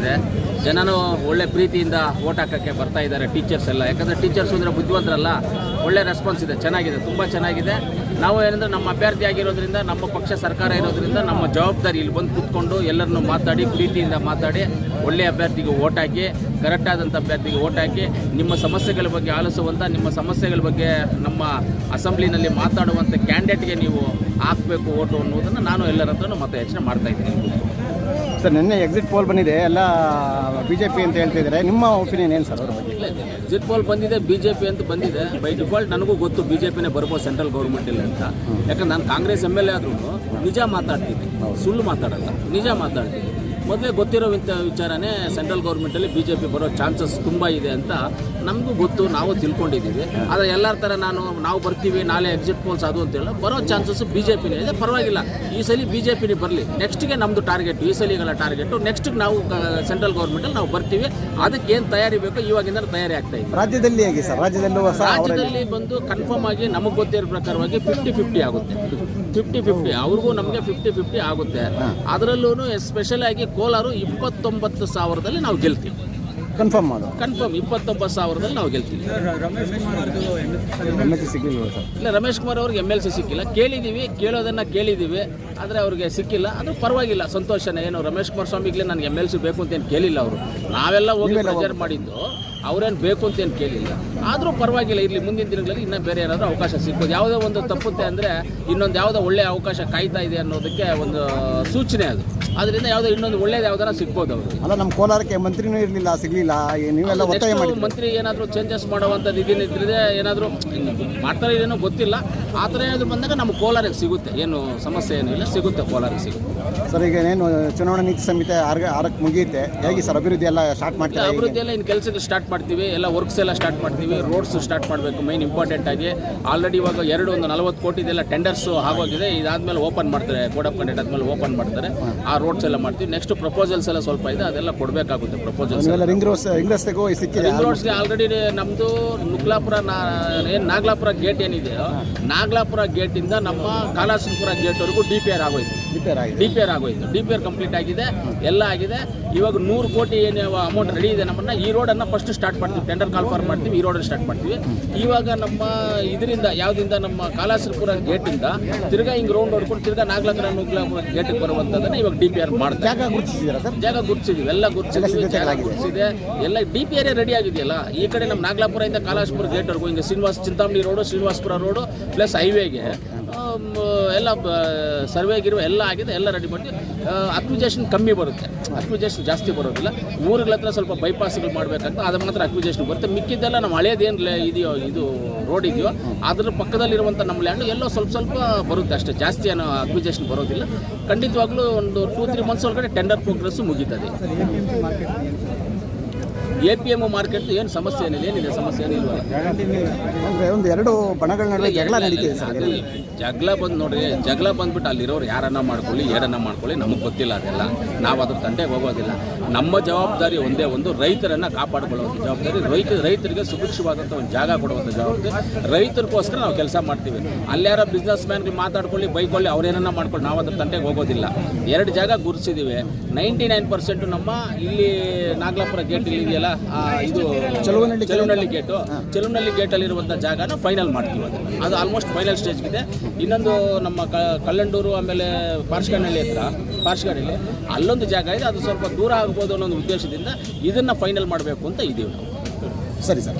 ಇದೆ ಜನನು ಒಳ್ಳೆ ಪ್ರೀತಿಯಿಂದ ಓಟ್ ಹಾಕೋಕ್ಕೆ ಬರ್ತಾ ಇದ್ದಾರೆ ಟೀಚರ್ಸ್ ಎಲ್ಲ. ಯಾಕಂದರೆ ಟೀಚರ್ಸ್ ಅಂದರೆ ಬುದ್ಧಿವಂತರಲ್ಲ, ಒಳ್ಳೆ ರೆಸ್ಪಾನ್ಸ್ ಇದೆ. ಚೆನ್ನಾಗಿದೆ, ತುಂಬ ಚೆನ್ನಾಗಿದೆ. ನಾವು ಏನಂದ್ರೆ ನಮ್ಮ ಅಭ್ಯರ್ಥಿ ಆಗಿರೋದ್ರಿಂದ, ನಮ್ಮ ಪಕ್ಷ ಸರ್ಕಾರ ಇರೋದ್ರಿಂದ ನಮ್ಮ ಜವಾಬ್ದಾರಿ ಇಲ್ಲಿ ಬಂದು ಕೂತ್ಕೊಂಡು ಎಲ್ಲರನ್ನೂ ಮಾತಾಡಿ, ಪ್ರೀತಿಯಿಂದ ಮಾತಾಡಿ ಒಳ್ಳೆಯ ಅಭ್ಯರ್ಥಿಗೆ ಓಟ್ ಹಾಕಿ ಕರೆಕ್ಟಾದಂಥ ಅಭ್ಯರ್ಥಿಗೆ ಓಟ್ ಹಾಕಿ, ನಿಮ್ಮ ಸಮಸ್ಯೆಗಳ ಬಗ್ಗೆ ಆಲಿಸುವಂಥ ನಿಮ್ಮ ಸಮಸ್ಯೆಗಳ ಬಗ್ಗೆ ನಮ್ಮ ಅಸೆಂಬ್ಲಿನಲ್ಲಿ ಮಾತಾಡುವಂಥ ಕ್ಯಾಂಡಿಡೇಟ್ಗೆ ನೀವು ಹಾಕಬೇಕು ಓಟು ಅನ್ನೋದನ್ನು ನಾನು ಎಲ್ಲರ ಹತ್ರನೂ ಮತ ಯೋಚನೆ ಮಾಡ್ತಾ ಸರ್, ನಿನ್ನೆ ಎಕ್ಸಿಟ್ ಪೋಲ್ ಬಂದಿದೆ. ಎಲ್ಲ ಬಿ ಜೆ ಪಿ ಅಂತ ಹೇಳ್ತಿದ್ದಾರೆ ನಿಮ್ಮ ಒಪಿನಿಯನ್ ಏನು ಸರ್ ಅವ್ರ ಬಗ್ಗೆ? ಇಲ್ಲ ಎಕ್ಸಿಟ್ ಪೋಲ್ ಬಂದಿದೆ ಬಿ ಜೆ ಪಿ ಅಂತ ಬಂದಿದೆ. ಬೈ ಡಿಫಾಲ್ಟ್ ನನಗೂ ಗೊತ್ತು ಬಿ ಜೆ ಪಿನೇ ಬರ್ಬೋದು ಸೆಂಟ್ರಲ್ ಗೌರ್ಮೆಂಟಲ್ಲಿ ಅಂತ. ಯಾಕಂದ್ರೆ ನಾನು ಕಾಂಗ್ರೆಸ್ ಎಂ ಎಲ್ ಎ ಆದ್ರೂ ನಿಜ ಮಾತಾಡ್ತೀನಿ. ಸುಳ್ಳು ಮಾತಾಡಲ್ಲ. ನಿಜ ಮಾತಾಡ್ತೀನಿ. ಮೊದಲೇ ಗೊತ್ತಿರೋ ವಿಚಾರನೇ ಸೆಂಟ್ರಲ್ ಗೌರ್ಮೆಂಟಲ್ಲಿ ಬಿ ಜೆ ಪಿ ಬರೋ ಚಾನ್ಸಸ್ ತುಂಬ ಇದೆ ಅಂತ ನಮಗೂ ಗೊತ್ತು ನಾವು ತಿಳ್ಕೊಂಡಿದ್ದೀವಿ. ಆದರೆ ಎಲ್ಲರ ಥರ ನಾನು ನಾವು ಬರ್ತೀವಿ ನಾಳೆ ಎಕ್ಸಿಟ್ ಪೋಲ್ಸ್ ಅದು ಅಂತೇಳಿ ಬರೋ ಚಾನ್ಸಸ್ ಬಿ ಜೆ ಪಿನೇ ಇದೆ. ಪರವಾಗಿಲ್ಲ. ಈ ಸಲ ಬಿ ಜೆ ಪಿನೇ ಬರಲಿ. ನೆಕ್ಸ್ಟ್ಗೆ ನಮ್ಮದು ಟಾರ್ಗೆಟ್ ಈ ಸಲಿಗಳ ಟಾರ್ಗೆಟು. ನೆಕ್ಸ್ಟ್ಗೆ ನಾವು ಸೆಂಟ್ರಲ್ ಗೌರ್ಮೆಂಟಲ್ಲಿ ನಾವು ಬರ್ತೀವಿ. ಅದಕ್ಕೆ ಏನು ತಯಾರಿ ಬೇಕೋ ಇವಾಗಿಂದ ತಯಾರಿ ಆಗ್ತಾ ಇದೆ. ರಾಜ್ಯದಲ್ಲಿ ಹೇಗೆ ಸರ್? ರಾಜ್ಯದಲ್ಲೂ ರಾಜ್ಯದಲ್ಲಿ ಬಂದು ಕನ್ಫರ್ಮ್ ಆಗಿ ನಮಗೆ ಗೊತ್ತಿರೋ ಪ್ರಕಾರವಾಗಿ ಫಿಫ್ಟಿ ಫಿಫ್ಟಿ ಆಗುತ್ತೆ. ಫಿಫ್ಟಿ ಫಿಫ್ಟಿ ಅವ್ರಿಗೂ ನಮಗೆ ಫಿಫ್ಟಿ ಫಿಫ್ಟಿ ಆಗುತ್ತೆ. ಅದರಲ್ಲೂ ಎಸ್ಪೆಷಲ್ ಆಗಿ ಕೋಲಾರು ಇಪ್ಪತ್ತೊಂಬತ್ತು ಸಾವಿರದಲ್ಲಿ ನಾವು ಗೆಲ್ತೀವಿ. ಕನ್ಫರ್ಮ್ ಅದು ಕನ್ಫರ್ಮ್ ಇಪ್ಪತ್ತೊಂಬತ್ತು ಸಾವಿರದಲ್ಲಿ ನಾವು ಗೆಲ್ತೀವಿ. ಎಂ ಸಿಗಲಿಲ್ಲ ಸರ್? ಇಲ್ಲ ರಮೇಶ್ ಕುಮಾರ್ ಅವ್ರಿಗೆ ಎಂ ಎಲ್ ಸಿ ಸಿಕ್ಕಿಲ್ಲ. ಕೇಳಿದ್ದೀವಿ ಕೇಳೋದನ್ನು ಕೇಳಿದ್ದೀವಿ ಆದರೆ ಅವ್ರಿಗೆ ಸಿಕ್ಕಿಲ್ಲ. ಅದು ಪರವಾಗಿಲ್ಲ ಸಂತೋಷನೇ. ಏನು ರಮೇಶ್ ಕುಮಾರ್ ಸ್ವಾಮಿಗೆ ನನಗೆ ಎಂ ಎಲ್ ಸಿ ಬೇಕು ಅಂತ ಏನು ಕೇಳಿಲ್ಲ ಅವರು. ನಾವೆಲ್ಲ ಹೋಗಿ ಪ್ರೆಜರ್ ಮಾಡಿದ್ದು ಅವ್ರೇನು ಬೇಕು ಅಂತ ಏನು ಕೇಳಿಲ್ಲ. ಆದರೂ ಪರವಾಗಿಲ್ಲ ಇರಲಿ ಮುಂದಿನ ದಿನಗಳಲ್ಲಿ ಇನ್ನೂ ಬೇರೆ ಏನಾದರೂ ಅವಕಾಶ ಸಿಗ್ಬೋದು. ಯಾವುದೋ ಒಂದು ತಪ್ಪುತ್ತೆ ಅಂದರೆ ಇನ್ನೊಂದು ಯಾವುದೋ ಒಳ್ಳೆಯ ಅವಕಾಶ ಕಾಯ್ತಾ ಇದೆ ಅನ್ನೋದಕ್ಕೆ ಒಂದು ಸೂಚನೆ ಅದು. ಅದರಿಂದ ಯಾವುದೋ ಇನ್ನೊಂದು ಒಳ್ಳೇದು ಯಾವ್ದಾರ ಸಿಗ್ಬೋದು ಅವರು. ಅಲ್ಲ ನಮ್ಮ ಕೋಲಾರಕ್ಕೆ ಮಂತ್ರಿನೂ ಇರಲಿಲ್ಲ ಸಿಗಲಿಲ್ಲ. ನೀವೆಲ್ಲ ಒತ್ತಾಯ ಮಂತ್ರಿ ಏನಾದರೂ ಚೇಂಜಸ್ ಮಾಡುವಂಥದ್ದು ಇದೇನಿದ್ರೆ ಏನಾದರೂ ಮಾಡ್ತಾರೆ ಏನೋ ಗೊತ್ತಿಲ್ಲ. ಆ ಥರ ಏನಾದರೂ ಬಂದಾಗ ನಮ್ಮ ಕೋಲಾರಿಗೆ ಸಿಗುತ್ತೆ. ಏನು ಸಮಸ್ಯೆ ಏನೂ ಇಲ್ಲ ಸಿಗುತ್ತೆ ಕೋಲಾರಿಗೆ ಸಿಗುತ್ತೆ. ಸರ್ ಈಗ ಏನು ಚುನಾವಣಾ ನೀತಿ ಸಂಹಿತೆ ಆರ್ಗ ಆರಕ್ಕೆ ಮುಗಿಯುತ್ತೆ. ಹೇಗೆ ಸರ್ ಅಭಿವೃದ್ಧಿ ಎಲ್ಲ ಸ್ಟಾರ್ಟ್ ಮಾಡ್ತೀವಿ ಅಭಿವೃದ್ಧಿ ಎಲ್ಲ ಇನ್ನು ಕೆಲಸಗಳು ಸ್ಟಾರ್ಟ್ ಮಾಡ್ತೀವಿ. ಎಲ್ಲ ವರ್ಕ್ಸ್ ಎಲ್ಲ ಸ್ಟಾರ್ಟ್ ಮಾಡ್ತೀವಿ. ರೋಡ್ಸ್ ಸ್ಟಾರ್ಟ್ ಮಾಡಬೇಕು ಮೈನ್ ಇಂಪಾರ್ಟೆಂಟ್ ಆಗಿ. ಆಲ್ರೆಡಿ ಇವಾಗ ಎರಡು ಒಂದು ನಲವತ್ತು ಕೋಟಿದೆಲ್ಲ ಟೆಂಡರ್ಸ್ ಆಗೋಗಿದೆ. ಇದಾದಮೇಲೆ ಓಪನ್ ಮಾಡ್ತಾರೆ. ಕೋಡ್ ಆಫ್ ಕಂಡಕ್ಟ್ ಆದ್ಮೇಲೆ ಓಪನ್ ಮಾಡ್ತಾರೆ. ಆ ರೋಡ್ಸ್ ಎಲ್ಲ ಮಾಡ್ತೀವಿ. ನೆಕ್ಸ್ಟ್ ಪ್ರಪೋಸಲ್ಸ್ ಎಲ್ಲ ಸ್ವಲ್ಪ ಇದೆ. ಅದೆಲ್ಲ ಕೊಡಬೇಕಾಗುತ್ತೆ ಪ್ರಪೋಸಲ್ಸ್ ರಿಂಗ್ ರೋಸ್ ರಿಂಗ್ ರಸ್ತೆಗೂ ಸಿಕ್ಕಿದೆ ರಿಂಗ್ ರೋಡ್ಸ್ಗೆ ಆಲ್ರೆಡಿ ನಮ್ಮದು ನುಗ್ಲಾಪುರ ಏನು ನಾಗಲಾಪುರ ಗೇಟ್ ಏನಿದೆಯೋ ನಾಗಲಾಪುರ ಗೇಟಿಂದ ನಮ್ಮ ಕಾಲಾಸನಪುರ ಗೇಟ್ವರೆಗೂ ಡಿ ಪಿ ಆರ್ ಆಗೋಯ್ತು. ಡಿ ಪಿ ಆರ್ ಆಗೋಯ್ತು. ಡಿ ಪಿ ಆರ್ ಕಂಪ್ಲೀಟ್ ಆಗಿದೆ ಎಲ್ಲ ಆಗಿದೆ. ಇವಾಗ ನೂರು ಕೋಟಿ ಏನು ಅಮೌಂಟ್ ರೆಡಿ ಇದೆ ನಮ್ಮನ್ನ ಈ ರೋಡನ್ನು ಫಸ್ಟ್ ಸ್ಟಾರ್ಟ್ ಮಾಡ್ತೀವಿ. ಟೆಂಡರ್ ಕಾಲ್ ಫಾರ್ ಮಾಡ್ತೀವಿ ಈ ರೋಡನ್ನು ಸ್ಟಾರ್ಟ್ ಮಾಡ್ತೀವಿ. ಇವಾಗ ನಮ್ಮ ಇದರಿಂದ ಯಾವುದಿಂದ ನಮ್ಮ ಕಾಲಾಸನಪುರ ಗೇಟಿಂದ ತಿರ್ಗಾ ಹಿಂಗೆ ರೌಂಡ್ ಹೊಡ್ಕೊಂಡು ತಿರ್ಗಾ ನಾಗಲಾಪುರ ನುಗ್ಲಾಪುರ ಗೇಟಿಗೆ ಬರುವಂಥದ್ದನ್ನ ಇವಾಗ ಡಿ ಪಿ ಆರ್ ಮಾಡ್ತೀವಿ ಜಾಗ ಗುರ್ತಿಸಿದ್ವಿ ಎಲ್ಲ ಗುರ್ತಿಸಿದ್ವಿ ಜಾಗ ಗುರ್ತಿಸಿದೆ. ಎಲ್ಲ ಡಿ ಪಿ ಆರ್ ರೆಡಿ ಆಗಿದೆಯಲ್ಲ? ಈ ಕಡೆ ನಮ್ಮ ನಾಗಲಾಪುರದಿಂದ ಗೇಟ್ ಗೇಟ್ವರೆಗೂ ಹಿಂಗೆ Srinivasa Chintamani road Srinivasapura road plus ಹೈವೇಗೆ ಎಲ್ಲ ಸರ್ವೆ ಗಿರ್ವೆ ಎಲ್ಲ ಆಗಿದೆ, ಎಲ್ಲ ರೆಡಿ ಮಾಡಿ ಅಕ್ವಿಜೇಷನ್ ಕಮ್ಮಿ ಬರುತ್ತೆ. ಅಕ್ವಿಜೇಷನ್ ಜಾಸ್ತಿ ಬರೋದಿಲ್ಲ. ಊರುಗಳ ಹತ್ರ ಸ್ವಲ್ಪ ಬೈಪಾಸ್ಗಳು ಮಾಡಬೇಕಂತ ಅದು ಮಾತ್ರ ಅಕ್ವಿಜೇಷನ್ ಬರುತ್ತೆ. ಮಿಕ್ಕಿದ್ದೆಲ್ಲ ನಮ್ಮ ಹಳೇದೇನು ಇದೆಯೋ, ಇದು ರೋಡ್ ಇದೆಯೋ, ಅದ್ರ ಪಕ್ಕದಲ್ಲಿರುವಂಥ ನಮ್ಮ ಲ್ಯಾಂಡ್ ಎಲ್ಲೋ ಸ್ವಲ್ಪ ಸ್ವಲ್ಪ ಬರುತ್ತೆ ಅಷ್ಟೇ. ಜಾಸ್ತಿ ಏನೋ ಅಕ್ವಿಜೇಷನ್ ಬರೋದಿಲ್ಲ. ಖಂಡಿತವಾಗ್ಲೂ ಒಂದು ಟೂ ತ್ರೀ ಮಂತ್ಸ್ ಒಳಗಡೆ ಟೆಂಡರ್ ಪ್ರೋಗ್ರೆಸ್ ಮುಗೀತದೆ. ಎ ಪಿ ಎಂ ಮಾರ್ಕೆಟ್ ಏನು ಸಮಸ್ಯೆ ಏನಿಲ್ಲ? ಏನಿದೆ ಸಮಸ್ಯೆ ಏನಿಲ್ಲ ಅಂದ್ರೆ ಒಂದು ಎರಡು ಬಣಗಳ ನಡುವೆ ಜಗಳ ನಡೀತಿದೆ ಸರ್ ಜಗಳ ಬಂದು ನೋಡ್ರಿ ಜಗಳ ಬಂದ್ಬಿಟ್ಟು ಅಲ್ಲಿರೋರು ಯಾರನ್ನ ಮಾಡ್ಕೊಳ್ಳಿ ಏನನ್ನ ಮಾಡ್ಕೊಳ್ಳಿ ನಮಗೆ ಗೊತ್ತಿಲ್ಲ ಅದೆಲ್ಲ. ನಾವು ಅದ್ರ ತಂಟೆಗೆ ಹೋಗೋದಿಲ್ಲ. ನಮ್ಮ ಜವಾಬ್ದಾರಿ ಒಂದೇ ಒಂದು ರೈತರನ್ನ ಕಾಪಾಡ್ಕೊಳ್ಳೋ ಜವಾಬ್ದಾರಿ. ರೈತ ರೈತರಿಗೆ ಸುಭಿಕ್ಷವಾದಂಥ ಒಂದು ಜಾಗ ಕೊಡುವಂಥ ಜವಾಬ್ದಾರಿ. ರೈತರಿಗೋಸ್ಕರ ನಾವು ಕೆಲಸ ಮಾಡ್ತೀವಿ. ಅಲ್ಲಾರ ಬಿಸ್ನೆಸ್ ಮ್ಯಾನ್ ಮಾತಾಡ್ಕೊಳ್ಳಿ ಬೈಕೊಳ್ಳಿ ಅವ್ರೇನನ್ನ ಮಾಡ್ಕೊಳ್ಳಿ ನಾವು ಅದ್ರ ತಂಟೆಗೆ ಹೋಗೋದಿಲ್ಲ. ಎರಡು ಜಾಗ ಗುರುತಿಸಿದ್ದೀವಿ ನೈಂಟಿ ನೈನ್ ಪರ್ಸೆಂಟ್ ನಮ್ಮ ಇಲ್ಲಿ ನಾಗಲಾಪುರ ಗೇಟ್ ಇಲ್ಲಿ ಇದೆಯಲ್ಲ ಇದು ಚಲುವನಹಳ್ಳಿ ಚಲುವನಹಳ್ಳಿ ಗೇಟು ಚಲುವನಹಳ್ಳಿ ಗೇಟಲ್ಲಿರುವಂಥ ಜಾಗನ ಫೈನಲ್ ಮಾಡ್ತೀವಿ ಅದು ಅದು ಆಲ್ಮೋಸ್ಟ್ ಫೈನಲ್ ಸ್ಟೇಜ್ಗಿದೆ ಇನ್ನೊಂದು ನಮ್ಮ ಕಲ್ಲಂಡೂರು ಆಮೇಲೆ ಪಾರ್ಶ್ಗನಹಳ್ಳಿ ಹತ್ರ ಪಾರ್ಶ್ಗನಹಳ್ಳಿ ಅಲ್ಲೊಂದು ಜಾಗ ಇದೆ. ಅದು ಸ್ವಲ್ಪ ದೂರ ಆಗ್ಬೋದು ಅನ್ನೋ ಒಂದು ಉದ್ದೇಶದಿಂದ ಇದನ್ನು ಫೈನಲ್ ಮಾಡಬೇಕು ಅಂತ ಇದ್ದೀವಿ ನಾವು. ಸರಿ ಸರ್.